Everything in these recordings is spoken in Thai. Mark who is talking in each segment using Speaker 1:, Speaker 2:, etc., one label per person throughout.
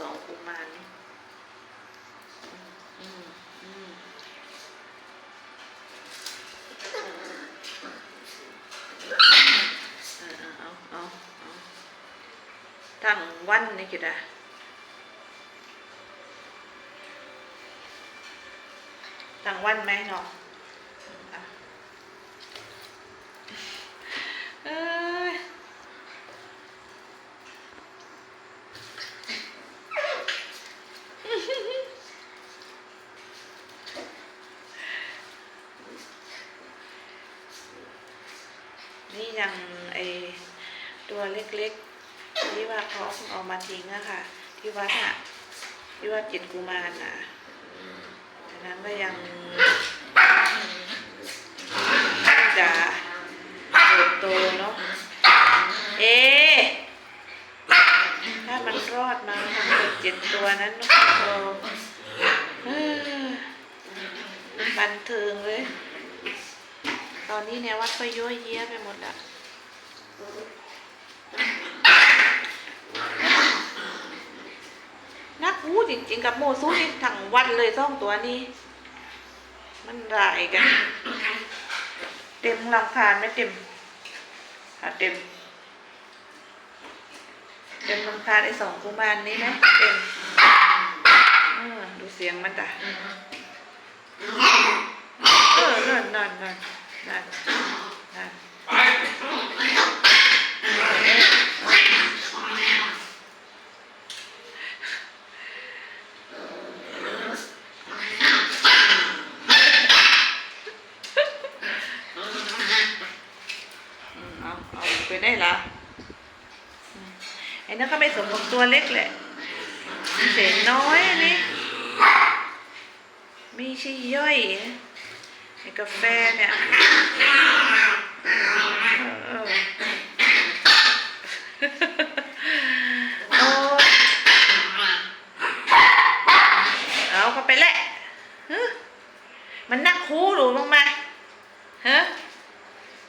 Speaker 1: สองกุมารอืมอืมอืมถังวันนี่กี่ดาทั้งวันไหมเนาะ นี่ยังไอตัวเล็กๆที่ว่าเขาเอามาทิ้งอะค่ะ ที่วัดอะที่ว่าจิตกุมารน่ะอันนั้นก็ยังจะเติบโตเนาะเอถ้ามันรอดมาทั้งหมดเจ็ดตัวนั้นเนาะโอ้เออบันเทิงเลย ตอนนี้เนี่ยวัดก็ยั่วเยี้ยไปหมดละนักพูดจริง ๆ กับโมซูนี่ทั้งวันเลยซ่องตัวนี้ มันรายกัน เต็มลำคาญไม่เต็มหาเต็ม เต็มลำคาญไอ้สองกุมารนี้ไหมเต็มดูเสียงมันจ้ะเออนั่นนั่นนั่น เอาเอาไปได้ละไอ้นั่นก็ไม่สมกับตัวเล็กแหละเสียน้อยอันนี้ ไม่ใช่ย่อย ไอ้กาแฟเนี่ยเออโอ้เอาเข้าไปแหละฮะมันนักคูหรือมั้งไหมฮะ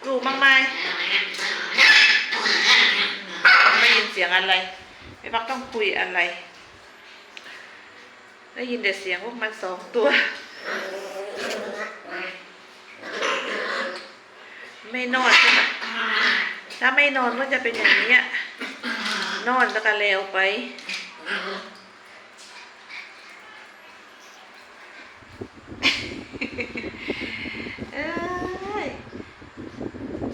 Speaker 1: รู้มั้งไหมไม่ยินเสียงอะไร ไม่พักต้องคุยอะไร ได้ยินแต่เสียงพวกมันสองตัว ไม่นอนใช่ไหมถ้าไม่นอนก็จะเป็นอย่างนี้นอนแล้วก็เลวไป เอ้ย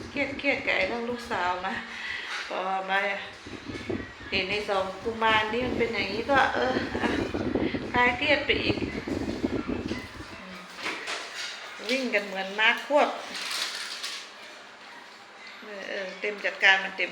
Speaker 1: เครียดเครียดกับไอ้เรื่องลูกสาวมาพอมาเห็นในสองกุมารนี่มันเป็นอย่างนี้ก็เอออะคลายเครียดไปอีก วิ่งกันเหมือนม้าควบ เออเต็มจัดการมันเต็ม